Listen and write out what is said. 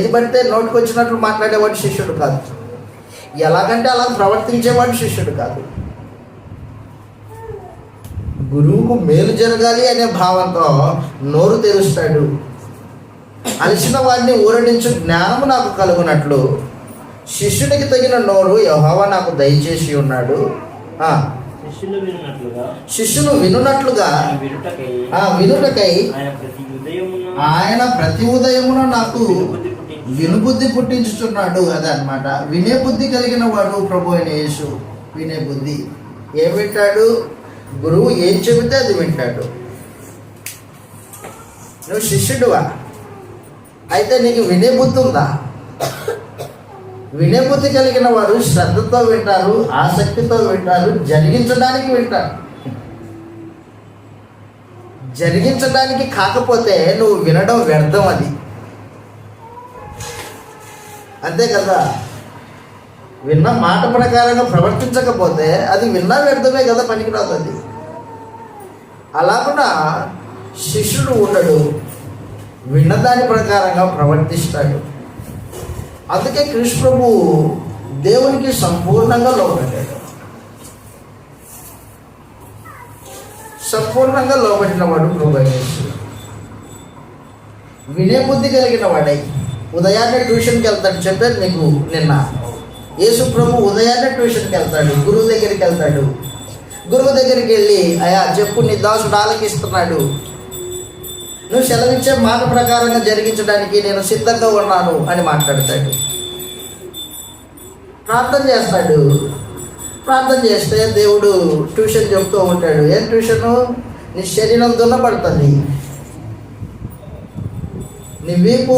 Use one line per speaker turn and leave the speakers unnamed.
ఏది పడితే నోటికి వచ్చినట్లు మాట్లాడేవాడు శిష్యుడు కాదు. ఎలాగంటే అలా ప్రవర్తించేవాడు శిష్యుడు కాదు. గురువుకు మేలు జరగాలి అనే భావంతో నోరు తెరుస్తాడు. అలసిన వారిని ఊరడించు జ్ఞానము నాకు కలుగునట్లు. శిష్యునికి తగిన నోరు యహోవా నాకు దయచేసి ఉన్నాడు.
శిష్యులు
వినున్నట్లుగా
వినుటకై ఆయన ప్రతి ఉదయమున
నాకు
వినుబుద్ధి పుట్టించుతున్నాడు
వినుబుద్ధి అనమాట అదనమాట వినే బుద్ధి కలిగిన వాడు ప్రభు అయిన యేసు వినే బుద్ధి. ఏం వింటాడు? గురువు ఏం చెబితే అది వింటాడు. నువ్వు శిష్యుడువా? అయితే నీకు వినే బుద్ధి ఉందా? వినే బుద్ధి కలిగిన వారు శ్రద్ధతో వింటారు ఆసక్తితో వింటారు జరిగించడానికి వింటారు. జరిగించడానికి కాకపోతే నువ్వు వినడం వ్యర్థం అది. అంతే కదా? విన్న మాట ప్రకారంగా ప్రవర్తించకపోతే అది విన్నా వ్యర్థమే కదా పనికిరాదు అది అలాగున శిష్యుడు ఉండడు విన్నదాని ప్రకారంగా ప్రవర్తిస్తాడు. అందుకే కృష్ణ ప్రభు దేవునికి సంపూర్ణంగా లోబడ్డాడు. సంపూర్ణంగా లోబడిన వాడు ప్రభు వినే బుద్ధి కలిగిన వాడై ఉదయాన్నే ట్యూషన్కి వెళ్తాడు చెప్పాను నీకు నిన్న. యేసు ప్రభు ఉదయాన్నే ట్యూషన్కి వెళ్తాడు గురువు దగ్గరికి వెళ్తాడు. గురువు దగ్గరికి వెళ్ళి అయా చెప్పు నీ దాసుడు ఆలకిస్తున్నాడు నువ్వు సెలవిచ్చే మాట ప్రకారంగా జరిగించడానికి నేను సిద్ధంగా ఉన్నాను అని మాట్లాడతాడు. ప్రార్థన చేస్తాడు. ప్రార్థన చేస్తే దేవుడు ట్యూషన్ చెప్తూ ఉంటాడు. ఏం ట్యూషను? నీ శరీరం దున్నపడుతుంది నీ వీపు